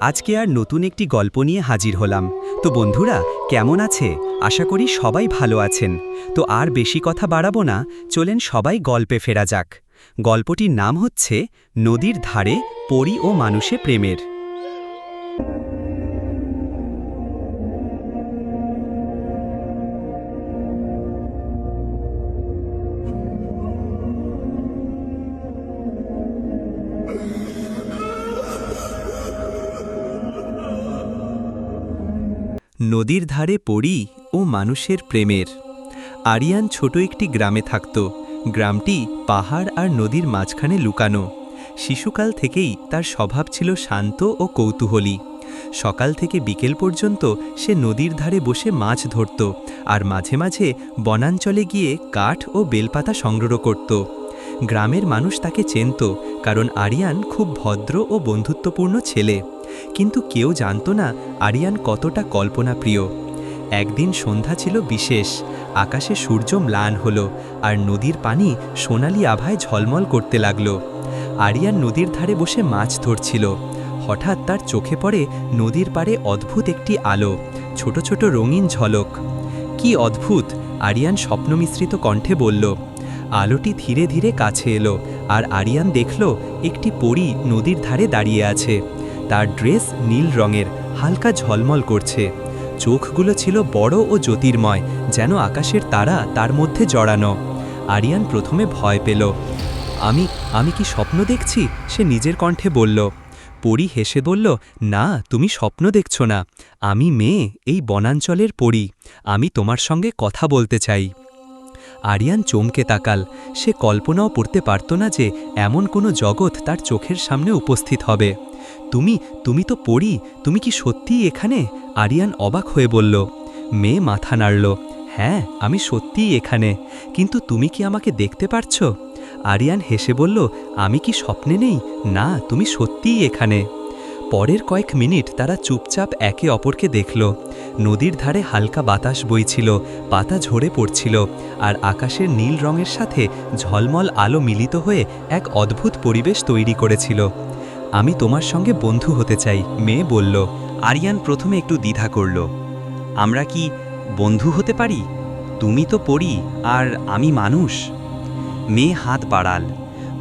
আজকে আর নতুন একটি গল্প নিয়ে হাজির হলাম। তো বন্ধুরা, কেমন আছে? আশা করি সবাই ভালো আছেন। তো আর বেশি কথা বাড়াবো না, চলেন সবাই গল্পে ফেরা যাক। গল্পটির নাম হচ্ছে, নদীর ধারে পরি ও মানুষে প্রেমের। নদীর ধারে পড়ি ও মানুষের প্রেমের। আরিয়ান ছোট একটি গ্রামে থাকত। গ্রামটি পাহাড় আর নদীর মাঝখানে লুকানো। শিশুকাল থেকেই তার স্বভাব ছিল শান্ত ও কৌতূহলী। সকাল থেকে বিকেল পর্যন্ত সে নদীর ধারে বসে মাছ ধরত আর মাঝে মাঝে বনাঞ্চলে গিয়ে কাঠ ও বেলপাতা সংগ্রহ করত। গ্রামের মানুষ তাকে চেনত কারণ আরিয়ান খুব ভদ্র ও বন্ধুত্বপূর্ণ ছেলে। কিন্তু কেউ জানত না আরিয়ান কতটা কল্পনাপ্রিয়। একদিন সন্ধ্যা ছিল বিশেষ, আকাশে সূর্য ম্লান হলো আর নদীর পানি সোনালি আভায় ঝলমল করতে লাগল। আরিয়ান নদীর ধারে বসে মাছ ধরছিল। হঠাৎ তার চোখে পড়ে নদীর পাড়ে অদ্ভুত একটি আলো, ছোট ছোট রঙিন ঝলক। কি অদ্ভুত! আরিয়ান স্বপ্নমিশ্রিত কণ্ঠে বলল। আলোটি ধীরে ধীরে কাছে এলো আর আরিয়ান দেখল একটি পরী নদীর ধারে দাঁড়িয়ে আছে। তার ড্রেস নীল রঙের, হালকা ঝলমল করছে। চোখগুলো ছিল বড় ও জ্যোতির্ময়, যেন আকাশের তারা তার মধ্যে জড়ানো। আরিয়ান প্রথমে ভয় পেল। আমি আমি কি স্বপ্ন দেখছি? সে নিজের কণ্ঠে বলল। পরী হেসে বলল, না, তুমি স্বপ্ন দেখছ না। আমি মেয়ে, এই বনাঞ্চলের পরী। আমি তোমার সঙ্গে কথা বলতে চাই। আরিয়ান চমকে তাকাল। সে কল্পনাও করতে পারত না যে এমন কোনো জগৎ তার চোখের সামনে উপস্থিত হবে। তুমি তুমি তো পড়ি, তুমি কি সত্যিই এখানে? আরিয়ান অবাক হয়ে বলল, মেয়ে মাথা নাড়ল হ্যাঁ আমি সত্যিই এখানে। কিন্তু তুমি কি আমাকে দেখতে পারছ? আরিয়ান হেসে বলল, আমি কি স্বপ্নে নেই? না, তুমি সত্যিই এখানে। পরের কয়েক মিনিট তারা চুপচাপ একে অপরকে দেখল। নদীর ধারে হালকা বাতাস বইছিল, পাতা ঝরে পড়ছিল, আর আকাশের নীল রঙের সাথে ঝলমল আলো মিলিত হয়ে এক অদ্ভুত পরিবেশ তৈরি করেছিল। আমি তোমার সঙ্গে বন্ধু হতে চাই, মেয়ে বলল। আরিয়ান প্রথমে একটু দ্বিধা করল। আমরা কি বন্ধু হতে পারি? তুমি তো পড়ি আর আমি মানুষ। মেয়ে হাত বাড়াল।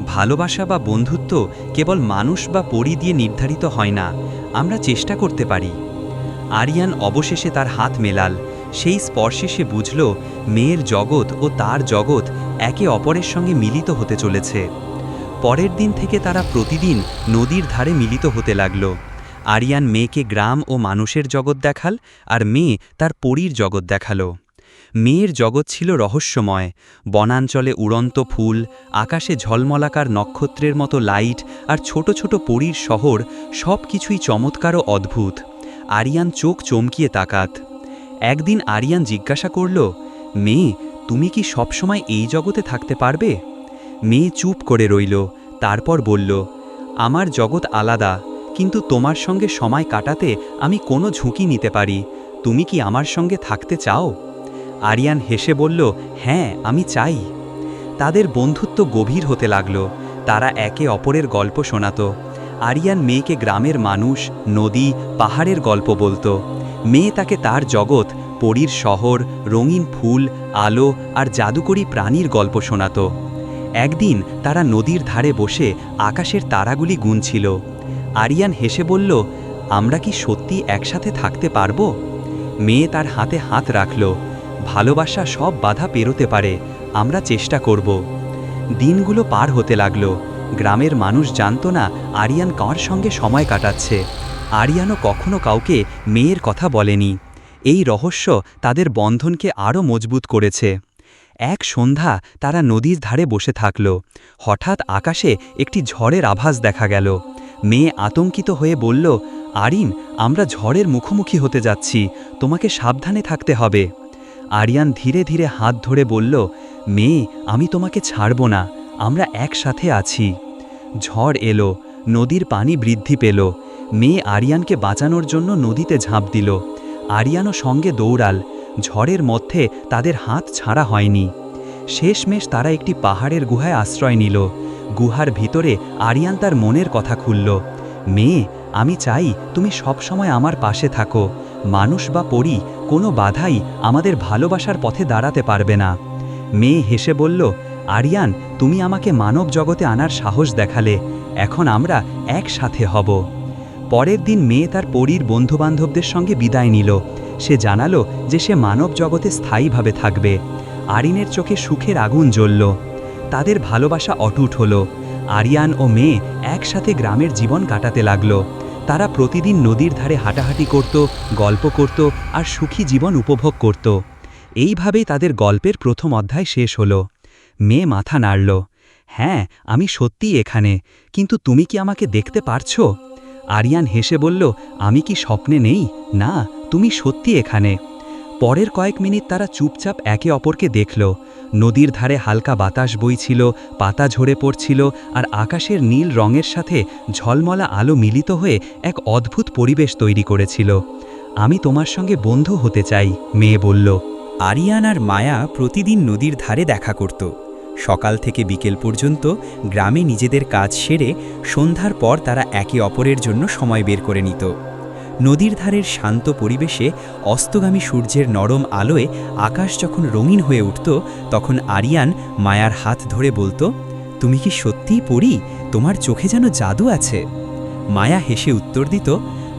ভালোবাসা বা বন্ধুত্ব কেবল মানুষ বা পরি দিয়ে নির্ধারিত হয় না, আমরা চেষ্টা করতে পারি। আরিয়ান অবশেষে তার হাত মেলাল। সেই স্পর্শে সে বুঝল, মেয়ের জগৎ ও তার জগৎ একে অপরের সঙ্গে মিলিত হতে চলেছে। পরের দিন থেকে তারা প্রতিদিন নদীর ধারে মিলিত হতে লাগল। আরিয়ান মেয়েকে গ্রাম ও মানুষের জগৎ দেখাল আর মেয়ে তার পরীর জগৎ দেখাল। মেয়ের জগৎ ছিল রহস্যময়। বনাঞ্চলে উড়ন্ত ফুল, আকাশে ঝলমলাকার নক্ষত্রের মতো লাইট আর ছোট ছোট পরীর শহর সব কিছুই চমৎকার ও অদ্ভুত। আরিয়ান চোখ চমকিয়ে তাকাত। একদিন আরিয়ান জিজ্ঞাসা করল, মেয়ে, তুমি কি সবসময় এই জগতে থাকতে পারবে? মেয়ে চুপ করে রইল, তারপর বলল, আমার জগৎ আলাদা, কিন্তু তোমার সঙ্গে সময় কাটাতে আমি কোনো ঝুঁকি নিতে পারি। তুমি কি আমার সঙ্গে থাকতে চাও? আরিয়ান হেসে বলল হ্যাঁ আমি চাই। তাদের বন্ধুত্ব গভীর হতে লাগল, তারা একে অপরের গল্প শোনাত। আরিয়ান মেয়েকে গ্রামের মানুষ, নদী, পাহাড়ের গল্প বলতো। মেয়ে তাকে তার জগৎ, পরীর শহর, রঙিন ফুল, আলো আর জাদুকরী প্রাণীর গল্প শোনাত। একদিন তারা নদীর ধারে বসে আকাশের তারাগুলি গুনছিল। আরিয়ান হেসে বলল, আমরা কি সত্যি একসাথে থাকতে পারব? মেয়ে তার হাতে হাত রাখল, ভালোবাসা সব বাধা পেরোতে পারে, আমরা চেষ্টা করব। দিনগুলো পার হতে লাগল, গ্রামের মানুষ জানত না আরিয়ান কার সঙ্গে সময় কাটাচ্ছে। আরিয়ানও কখনো কাউকে মেয়ের কথা বলেনি। এই রহস্য তাদের বন্ধনকে আরও মজবুত করেছে। এক সন্ধ্যা তারা নদীর ধারে বসে থাকল। হঠাৎ আকাশে একটি ঝড়ের আভাস দেখা গেল। মেয়ে আতঙ্কিত হয়ে বলল, আরিন, আমরা ঝড়ের মুখোমুখি হতে যাচ্ছি। তোমাকে সাবধানে থাকতে হবে। আরিয়ান ধীরে ধীরে হাত ধরে বলল, মেয়ে, আমি তোমাকে ছাড়ব না। আমরা একসাথে আছি। ঝড় এলো, নদীর পানি বৃদ্ধি পেল। মেয়ে আরিয়ানকে বাঁচানোর জন্য নদীতে ঝাঁপ দিল। আরিয়ানও সঙ্গে দৌড়াল। ঝড়ের মধ্যে তাদের হাত ছাড়া হয়নি। শেষমেশ তারা একটি পাহাড়ের গুহায় আশ্রয় নিল। গুহার ভিতরে আরিয়ান তার মনের কথা খুলল। মেয়ে, আমি চাই তুমি সবসময় আমার পাশে থাকো। মানুষ বা পড়ি কোনো বাধাই আমাদের ভালোবাসার পথে দাঁড়াতে পারবে না। মেয়ে হেসে বলল আরিয়ান তুমি আমাকে মানব জগতে আনার সাহস দেখালে। এখন আমরা একসাথে হব। পরের দিন মেয়ে তার পরীর বন্ধুবান্ধবদের সঙ্গে বিদায় নিল। সে জানালো যে সে মানব জগতে স্থায়ীভাবে থাকবে। আরিনের চোখে সুখের আগুন জ্বলল। তাদের ভালোবাসা অটুট হলো। আরিয়ান ও মেয়ে একসাথে গ্রামের জীবন কাটাতে লাগল। তারা প্রতিদিন নদীর ধারে হাঁটাহাঁটি করত, গল্প করত আর সুখী জীবন উপভোগ করত। এইভাবেই তাদের গল্পের প্রথম অধ্যায় শেষ হলো। মেয়ে মাথা নাড়ল। হ্যাঁ আমি সত্যিই এখানে। কিন্তু তুমি কি আমাকে দেখতে পারছ? আরিয়ান হেসে বলল, আমি কি স্বপ্নে নেই? না তুমি সত্যি এখানে? পরের কয়েক মিনিট তারা চুপচাপ একে অপরকে দেখল। নদীর ধারে হালকা বাতাস বইছিল, পাতা ঝরে পড়ছিল আর আকাশের নীল রঙের সাথে ঝলমলা আলো মিলিত হয়ে এক অদ্ভুত পরিবেশ তৈরি করেছিল। আমি তোমার সঙ্গে বন্ধু হতে চাই, মেয়ে বলল। আরিয়ান আর মায়া প্রতিদিন নদীর ধারে দেখা করত। সকাল থেকে বিকেল পর্যন্ত গ্রামে নিজেদের কাজ সেরে সন্ধ্যার পর তারা একে অপরের জন্য সময় বের করে নিত। নদীর ধারের শান্ত পরিবেশে অস্তগামী সূর্যের নরম আলোয় আকাশ যখন রঙিন হয়ে উঠত, তখন আরিয়ান মায়ার হাত ধরে বলতো, তুমি কি সত্যিই পড়ি তোমার চোখে যেন জাদু আছে? মায়া হেসে উত্তর দিত,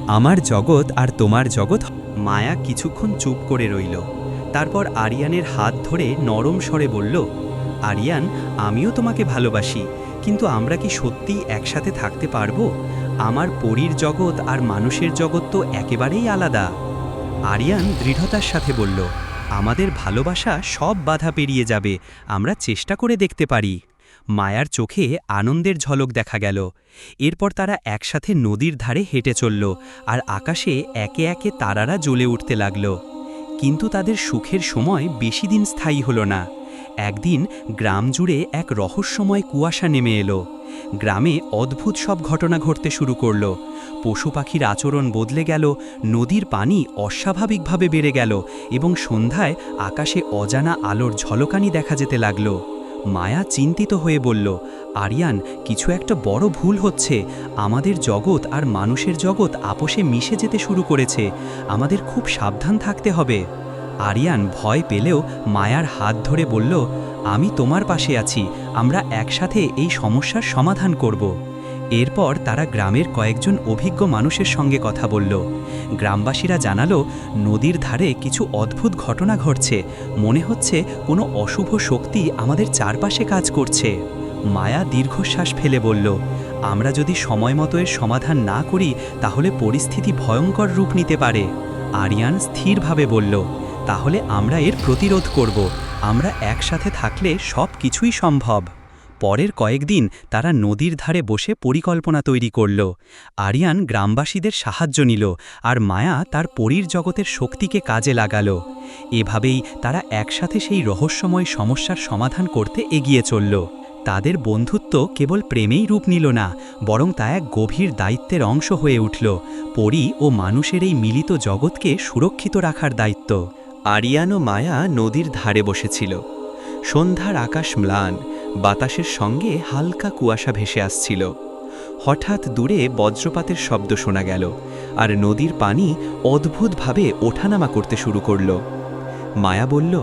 আমার জগৎ আর তোমার জগৎ মায়া কিছুক্ষণ চুপ করে রইল। তারপর আরিয়ানের হাত ধরে নরম স্বরে বলল, আরিয়ান, আমিও তোমাকে ভালোবাসি, কিন্তু আমরা কি সত্যিই একসাথে থাকতে পারব? আমার পরীর জগৎ আর মানুষের জগৎ তো একেবারেই আলাদা। আরিয়ান দৃঢ়তার সাথে বলল, আমাদের ভালোবাসা সব বাধা পেরিয়ে যাবে, আমরা চেষ্টা করে দেখতে পারি। মায়ার চোখে আনন্দের ঝলক দেখা গেল। এরপর তারা একসাথে নদীর ধারে হেঁটে চলল আর আকাশে একে একে তারারা জ্বলে উঠতে লাগল। কিন্তু তাদের সুখের সময় বেশি দিন স্থায়ী হলো না। একদিন গ্রাম জুড়ে এক রহস্যময় কুয়াশা নেমে এলো। গ্রামে অদ্ভুত সব ঘটনা ঘটতে শুরু করল। পশু পাখির আচরণ বদলে গেল, নদীর পানি অস্বাভাবিকভাবে বেড়ে গেল এবং সন্ধ্যায় আকাশে অজানা আলোর ঝলকানি দেখা যেতে লাগল। মায়া চিন্তিত হয়ে বলল, আরিয়ান, কিছু একটা বড় ভুল হচ্ছে। আমাদের জগৎ আর মানুষের জগৎ আপোষে মিশে যেতে শুরু করেছে। আমাদের খুব সাবধান থাকতে হবে। আরিয়ান ভয় পেলেও মায়ার হাত ধরে বলল, আমি তোমার পাশে আছি, আমরা একসাথে এই সমস্যার সমাধান করব। এরপর তারা গ্রামের কয়েকজন অভিজ্ঞ মানুষের সঙ্গে কথা বলল। গ্রামবাসীরা জানালো, নদীর ধারে কিছু অদ্ভুত ঘটনা ঘটছে। মনে হচ্ছে কোনো অশুভ শক্তি আমাদের চারপাশে কাজ করছে। মায়া দীর্ঘশ্বাস ফেলে বলল, আমরা যদি সময় মতো এর সমাধান না করি, তাহলে পরিস্থিতি ভয়ঙ্কর রূপ নিতে পারে। আরিয়ান স্থিরভাবে বলল তাহলে আমরা এর প্রতিরোধ করব। আমরা একসাথে থাকলে সব কিছুই সম্ভব। পরের কয়েকদিন তারা নদীর ধারে বসে পরিকল্পনা তৈরি করল। আরিয়ান গ্রামবাসীদের সাহায্য নিল আর মায়া তার পরীর জগতের শক্তিকে কাজে লাগালো। এভাবেই তারা একসাথে সেই রহস্যময় সমস্যার সমাধান করতে এগিয়ে চলল। তাদের বন্ধুত্ব কেবল প্রেমেই রূপ নিল না, বরং তা এক গভীর দায়িত্বের অংশ হয়ে উঠল। পরী ও মানুষের এই মিলিত জগৎকে সুরক্ষিত রাখার দায়িত্ব। আরিয়ান মায়া নদীর ধারে বসেছিল। সন্ধ্যার আকাশ ম্লান, বাতাসের সঙ্গে হালকা কুয়াশা ভেসে আসছিল। হঠাৎ দূরে বজ্রপাতের শব্দ শোনা গেল, আর নদীর পানি অদ্ভুতভাবে ওঠানামা করতে শুরু করল। মায়া বলল,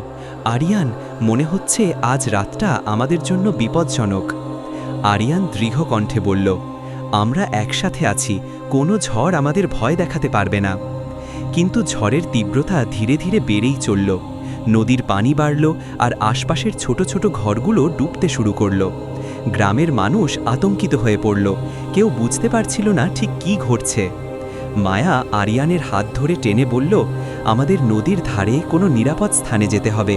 আরিয়ান, মনে হচ্ছে আজ রাতটা আমাদের জন্য বিপজ্জনক। আরিয়ান দৃঢ় কণ্ঠে বলল, আমরা একসাথে আছি, কোনো ঝড় আমাদের ভয় দেখাতে পারবে না। কিন্তু ঝড়ের তীব্রতা ধীরে ধীরে বেড়েই চলল। নদীর পানি বাড়ল আর আশপাশের ছোট ছোট ঘরগুলো ডুবতে শুরু করল। গ্রামের মানুষ আতঙ্কিত হয়ে পড়ল। কেউ বুঝতে পারছিল না ঠিক কি ঘটছে। মায়া আরিয়ানের হাত ধরে টেনে বলল, আমাদের নদীর ধারে কোনো নিরাপদ স্থানে যেতে হবে।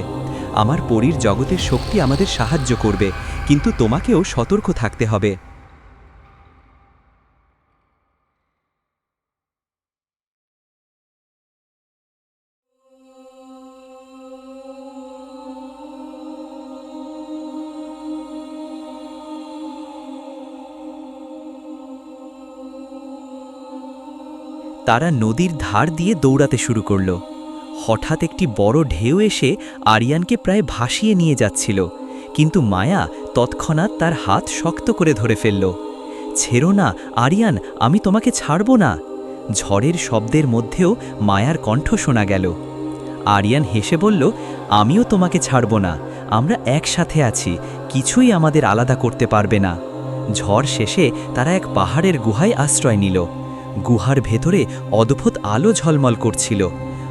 আমার পরীর জগতের শক্তি আমাদের সাহায্য করবে, কিন্তু তোমাকেও সতর্ক থাকতে হবে। তারা নদীর ধার দিয়ে দৌড়াতে শুরু করল। হঠাৎ একটি বড় ঢেউ এসে আরিয়ানকে প্রায় ভাসিয়ে নিয়ে যাচ্ছিল, কিন্তু মায়া তৎক্ষণাৎ তার হাত শক্ত করে ধরে ফেলল। ছেড়ো না, আরিয়ান, আমি তোমাকে ছাড়ব না! ঝড়ের শব্দের মধ্যেও মায়ার কণ্ঠ শোনা গেল। আরিয়ান হেসে বলল, আমিও তোমাকে ছাড়ব না, আমরা একসাথে আছি, কিছুই আমাদের আলাদা করতে পারবে না। ঝড় শেষে তারা এক পাহাড়ের গুহায় আশ্রয় নিল। গুহার ভেতরে অদ্ভুত আলো ঝলমল করছিল।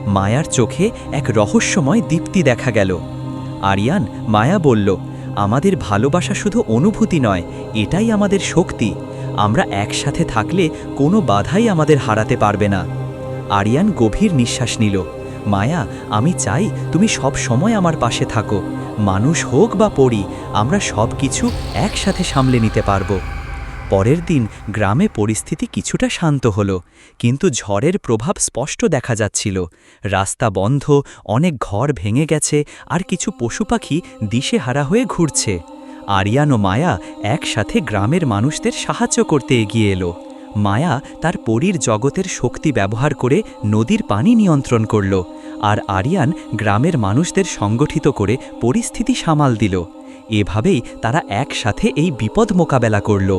মায়ার চোখে এক রহস্যময় দীপ্তি দেখা গেল। আরিয়ান, মায়া বলল, আমাদের ভালোবাসা শুধু অনুভূতি নয়, এটাই আমাদের শক্তি। আমরা একসাথে থাকলে কোনো বাধাই আমাদের হারাতে পারবে না। আরিয়ান গভীর নিঃশ্বাস নিল। মায়া, আমি চাই তুমি সব সময় আমার পাশে থাকো। মানুষ হোক বা পড়ি, আমরা সব কিছু একসাথে সামলে নিতে পারব। পরের দিন গ্রামে পরিস্থিতি কিছুটা শান্ত হল, কিন্তু ঝড়ের প্রভাব স্পষ্ট দেখা যাচ্ছিল। রাস্তা বন্ধ, অনেক ঘর ভেঙে গেছে, আর কিছু পশু পাখি দিশেহারা হয়ে ঘুরছে। আরিয়ান ও মায়া একসাথে গ্রামের মানুষদের সাহায্য করতে এগিয়ে এলো। মায়া তার পরীর জগতের শক্তি ব্যবহার করে নদীর পানি নিয়ন্ত্রণ করল, আর আরিয়ান গ্রামের মানুষদের সংগঠিত করে পরিস্থিতি সামাল দিল। এভাবেই তারা একসাথে এই বিপদ মোকাবেলা করল।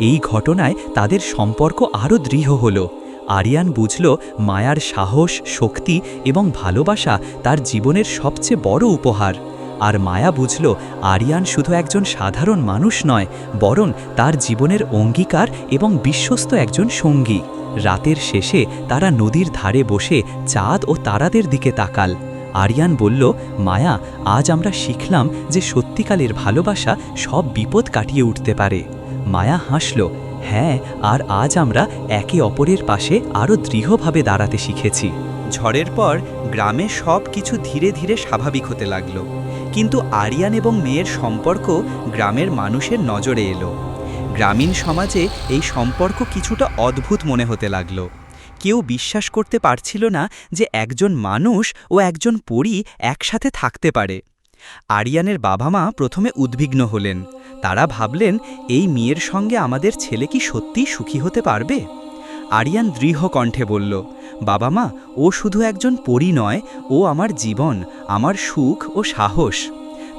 এই ঘটনায় তাদের সম্পর্ক আরও দৃঢ় হল। আরিয়ান বুঝল, মায়ার সাহস, শক্তি এবং ভালোবাসা তার জীবনের সবচেয়ে বড় উপহার। আর মায়া বুঝল, আরিয়ান শুধু একজন সাধারণ মানুষ নয়, বরং তার জীবনের অঙ্গীকার এবং বিশ্বস্ত একজন সঙ্গী। রাতের শেষে তারা নদীর ধারে বসে চাঁদ ও তারাদের দিকে তাকাল। আরিয়ান বলল, মায়া, আজ আমরা শিখলাম যে সত্যিকালের ভালোবাসা সব বিপদ কাটিয়ে উঠতে পারে। মায়া হাসল। হ্যাঁ আর আজ আমরা একে অপরের পাশে আরও দৃঢ়ভাবে দাঁড়াতে শিখেছি। ঝড়ের পর গ্রামে সব কিছু ধীরে ধীরে স্বাভাবিক হতে লাগল। কিন্তু আরিয়ান এবং মেয়ের সম্পর্ক গ্রামের মানুষের নজরে এলো। গ্রামীণ সমাজে এই সম্পর্ক কিছুটা অদ্ভুত মনে হতে লাগল। কেউ বিশ্বাস করতে পারছিল না যে একজন মানুষ ও একজন পরী একসাথে থাকতে পারে। আরিয়ানের বাবা মা প্রথমে উদ্বিগ্ন হলেন। তারা ভাবলেন, এই মেয়ের সঙ্গে আমাদের ছেলে কি সত্যিই সুখী হতে পারবে? আরিয়ান দৃঢ় কণ্ঠে বলল বাবা মা ও শুধু একজন পরী নয়, ও আমার জীবন, আমার সুখ ও সাহস।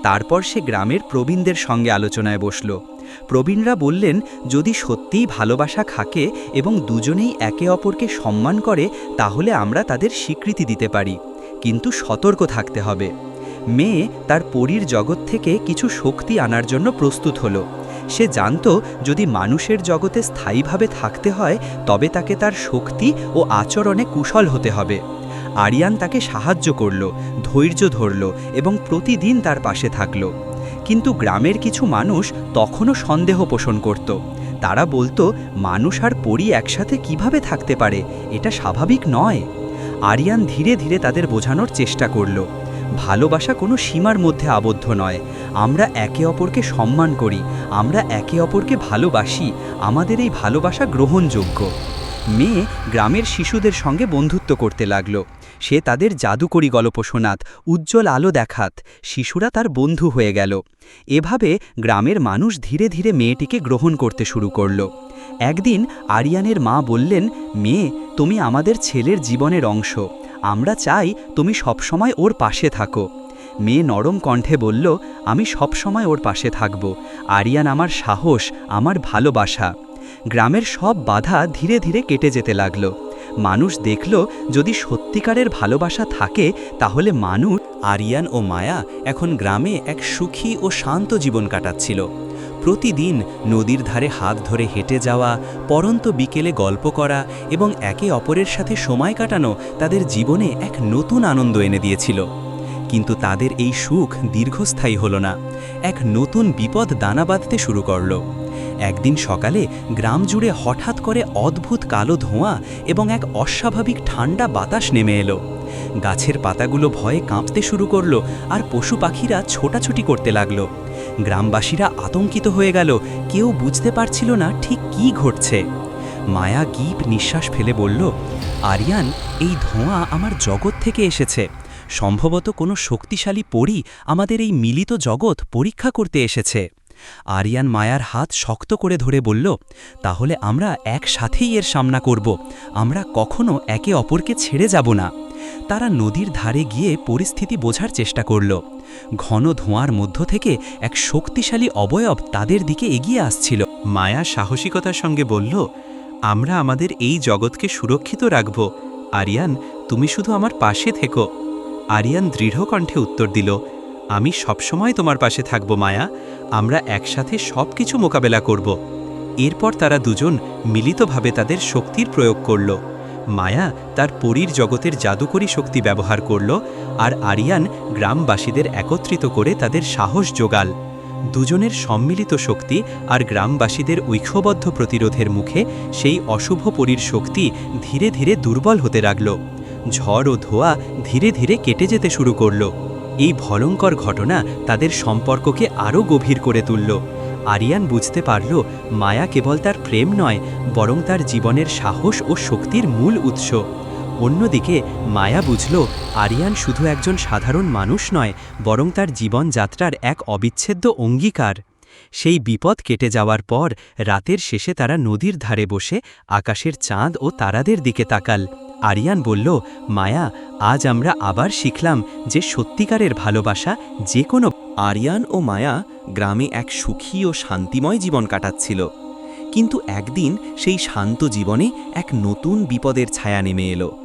তারপর সে গ্রামের প্রবীণদের সঙ্গে আলোচনায় বসল। প্রবীণরা বললেন, যদি সত্যিই ভালোবাসা খাকে এবং দুজনেই একে অপরকে সম্মান করে, তাহলে আমরা তাদের স্বীকৃতি দিতে পারি। কিন্তু সতর্ক থাকতে হবে। মেয়ে তার পরীর জগৎ থেকে কিছু শক্তি আনার জন্য প্রস্তুত হলো। সে জানত, যদি মানুষের জগতে স্থায়ীভাবে থাকতে হয়, তবে তাকে তার শক্তি ও আচরণে কুশল হতে হবে। আরিয়ান তাকে সাহায্য করল, ধৈর্য ধরল এবং প্রতিদিন তার পাশে থাকল। কিন্তু গ্রামের কিছু মানুষ তখনও সন্দেহ পোষণ করত। তারা বলতো, মানুষ আর পরি একসাথে কীভাবে থাকতে পারে? এটা স্বাভাবিক নয়। আরিয়ান ধীরে ধীরে তাদের বোঝানোর চেষ্টা করল। ভালোবাসা কোনো সীমার মধ্যে আবদ্ধ নয়। আমরা একে অপরকে সম্মান করি, আমরা একে অপরকে ভালোবাসি, আমাদের এই ভালোবাসা গ্রহণযোগ্য। মেয়ে গ্রামের শিশুদের সঙ্গে বন্ধুত্ব করতে লাগল। সে তাদের জাদুকরি গল্প শোনাত উজ্জ্বল আলো দেখাত, শিশুরা তার বন্ধু হয়ে গেল। এভাবে গ্রামের মানুষ ধীরে ধীরে মেয়েটিকে গ্রহণ করতে শুরু করল। একদিন আরিয়ানের মা বললেন, মেয়ে, তুমি আমাদের ছেলের জীবনের অংশ। আমরা চাই তুমি সবসময় ওর পাশে থাকো। মেয়ে নরম কণ্ঠে বলল, আমি সবসময় ওর পাশে থাকব। আরিয়ান আমার সাহস, আমার ভালোবাসা। গ্রামের সব বাধা ধীরে ধীরে কেটে যেতে লাগল। মানুষ দেখল, যদি সত্যিকারের ভালোবাসা থাকে, তাহলে মানুষ, আরিয়ান ও মায়া, এখন গ্রামে এক সুখী ও শান্ত জীবন কাটাচ্ছিল। প্রতিদিন নদীর ধারে হাত ধরে হেঁটে যাওয়া, পরন্ত বিকেলে গল্প করা এবং একে অপরের সাথে সময় কাটানো তাদের জীবনে এক নতুন আনন্দ এনে দিয়েছিল। কিন্তু তাদের এই সুখ দীর্ঘস্থায়ী হল না। এক নতুন বিপদ দানা বাঁধতে শুরু করল। একদিন সকালে গ্রাম জুড়ে হঠাৎ করে অদ্ভুত কালো ধোঁয়া এবং এক অস্বাভাবিক ঠান্ডা বাতাস নেমে এলো। গাছের পাতাগুলো ভয়ে কাঁপতে শুরু করল আর পশু পাখিরা ছোটাছুটি করতে লাগল। গ্রামবাসীরা আতঙ্কিত হয়ে গেল। কেউ বুঝতে পারছিল না ঠিক কি ঘটছে। মায়া গীপ নিঃশ্বাস ফেলে বলল, আরিয়ান, এই ধোঁয়া আমার জগৎ থেকে এসেছে। সম্ভবত কোনো শক্তিশালী পরী আমাদের এই মিলিত জগৎ পরীক্ষা করতে এসেছে। আরিয়ান মায়ার হাত শক্ত করে ধরে বলল, তাহলে আমরা একসাথেই এর সামনা করব। আমরা কখনো একে অপরকে ছেড়ে যাব না। তারা নদীর ধারে গিয়ে পরিস্থিতি বোঝার চেষ্টা করল। ঘন ধোঁয়ার মধ্য থেকে এক শক্তিশালী অবয়ব তাদের দিকে এগিয়ে আসছিল। মায়া সাহসিকতার সঙ্গে বলল, আমরা আমাদের এই জগৎকে সুরক্ষিত রাখব। আরিয়ান, তুমি শুধু আমার পাশে থেকো। আরিয়ান দৃঢ় কণ্ঠে উত্তর দিল আমি সবসময় তোমার পাশে থাকব, মায়া। আমরা একসাথে সব কিছু মোকাবেলা করব। এরপর তারা দুজন মিলিতভাবে তাদের শক্তির প্রয়োগ করল। মায়া তার পরীর জগতের জাদুকরী শক্তি ব্যবহার করল আর আরিয়ান গ্রামবাসীদের একত্রিত করে তাদের সাহস যোগাল। দুজনের সম্মিলিত শক্তি আর গ্রামবাসীদের ঐক্যবদ্ধ প্রতিরোধের মুখে সেই অশুভ পরীর শক্তি ধীরে ধীরে দুর্বল হতে লাগল। ঝড় ও ধোয়া ধীরে ধীরে কেটে যেতে শুরু করল। এই ভয়ঙ্কর ঘটনা তাদের সম্পর্ককে আরও গভীর করে তুলল। আরিয়ান বুঝতে পারল, মায়া কেবল তার প্রেম নয়, বরং তার জীবনের সাহস ও শক্তির মূল উৎস। অন্যদিকে, মায়া বুঝল, আরিয়ান শুধু একজন সাধারণ মানুষ নয়, বরং তার জীবনযাত্রার এক অবিচ্ছেদ্য অঙ্গীকার। সেই বিপদ কেটে যাওয়ার পর, রাতের শেষে তারা নদীর ধারে বসে আকাশের চাঁদ ও তারাদের দিকে তাকাল। আরিয়ান বলল, মায়া, আজ আমরা আবার শিখলাম যে সত্যিকারের ভালোবাসা যে কোনো আরিয়ান ও মায়া গ্রামে এক সুখী ও শান্তিময় জীবন কাটাচ্ছিল। কিন্তু একদিন সেই শান্ত জীবনে এক নতুন বিপদের ছায়া নেমে এলো।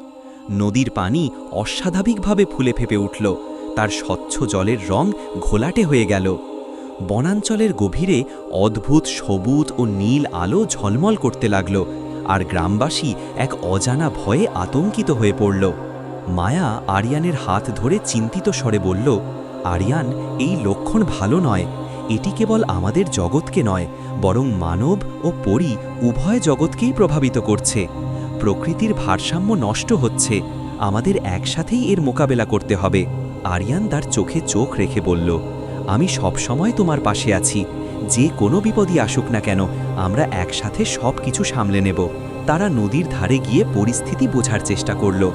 নদীর পানি অস্বাভাবিকভাবে ফুলে ফেপে উঠল। তার স্বচ্ছ জলের রং ঘোলাটে হয়ে গেল। বনাঞ্চলের গভীরে অদ্ভুত সবুজ ও নীল আলো ঝলমল করতে লাগল। আর গ্রামবাসী এক অজানা ভয়ে আতঙ্কিত হয়ে পড়ল। মায়া আরিয়ানের হাত ধরে চিন্তিত স্বরে বলল, আরিয়ান, এই লক্ষণ ভালো নয়। এটি কেবল আমাদের জগৎকে নয়, বরং মানব ও পরি উভয় জগৎকেই প্রভাবিত করছে। প্রকৃতির ভারসাম্য নষ্ট হচ্ছে। আমাদের একসাথেই এর মোকাবেলা করতে হবে। আরিয়ান তার চোখে চোখ রেখে বলল, আমি সবসময় তোমার পাশে আছি। যে কোনো বিপদই আসুক না কেন, আমরা একসাথে সব কিছু সামলে নেব। তারা নদীর ধারে গিয়ে পরিস্থিতি বোঝার চেষ্টা করল।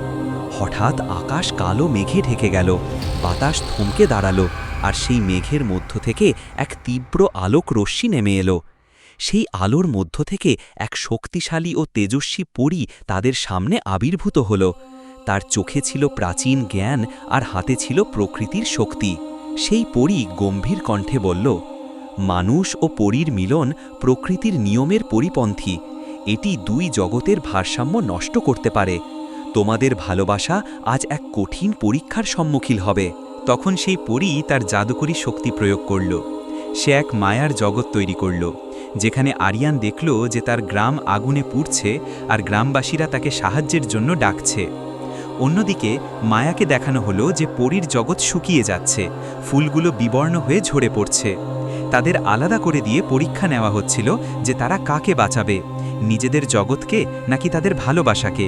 হঠাৎ আকাশ কালো মেঘে ঢেকে গেল। বাতাস থমকে দাঁড়াল আর সেই মেঘের মধ্য থেকে এক তীব্র আলোক রশ্মি নেমে এলো। সেই আলোর মধ্য থেকে এক শক্তিশালী ও তেজস্বী পরী তাদের সামনে আবির্ভূত হল। তার চোখে ছিল প্রাচীন জ্ঞান আর হাতে ছিল প্রকৃতির শক্তি। সেই পরী গম্ভীর কণ্ঠে বলল মানুষ ও পরীর মিলন প্রকৃতির নিয়মের পরিপন্থী। এটি দুই জগতের ভারসাম্য নষ্ট করতে পারে। তোমাদের ভালোবাসা আজ এক কঠিন পরীক্ষার সম্মুখীন হবে। তখন সেই পরী তার জাদুকরী শক্তি প্রয়োগ করল। সে এক মায়ার জগৎ তৈরি করল, যেখানে আরিয়ান দেখল যে তার গ্রাম আগুনে পুড়ছে আর গ্রামবাসীরা তাকে সাহায্যের জন্য ডাকছে। অন্যদিকে মায়াকে দেখানো হলো যে পরীর জগৎ শুকিয়ে যাচ্ছে, ফুলগুলো বিবর্ণ হয়ে ঝরে পড়ছে। তাদের আলাদা করে দিয়ে পরীক্ষা নেওয়া হচ্ছিল যে তারা কাকে বাঁচাবে, নিজেদের জগৎকে নাকি তাদের ভালোবাসাকে।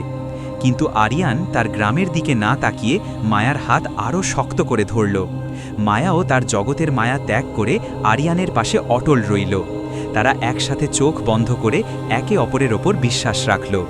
কিন্তু আরিয়ান তার গ্রামের দিকে না তাকিয়ে মায়ার হাত আরও শক্ত করে ধরল। মায়াও তার জগতের মায়া ত্যাগ করে আরিয়ানের পাশে অটল রইল। তারা একসাথে চোখ বন্ধ করে একে অপরের ওপর বিশ্বাস রাখল।